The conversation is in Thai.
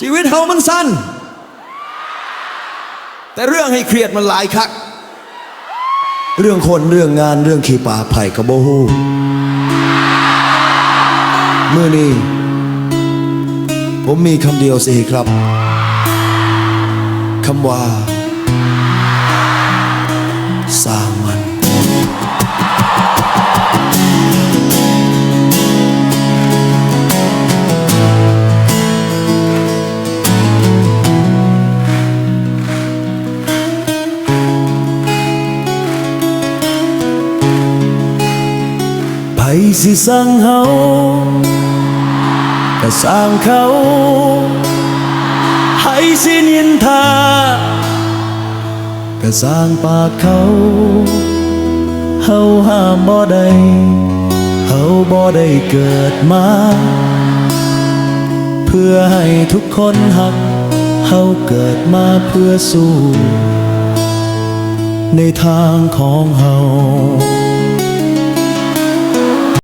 ชีวิตเฮามันสั้น แต่เรื่องให้เครียดมันหลายคัก เรื่องคนเรื่องงานเรื่องขี้ป่าไผ่กระโบฮูมื่อนี้ผมมีคำเดียวสิครับคำว่าสร้า สิสั่งเฮาก็สร้างเขาไผสินินทาก็สร้างปากเขาเฮาห้ามบ่ได้เฮาบ่ได้เกิดมา เพื่อให้ทุกคนหักเฮาเกิดมาเพื่อสู้ ในทางของเฮา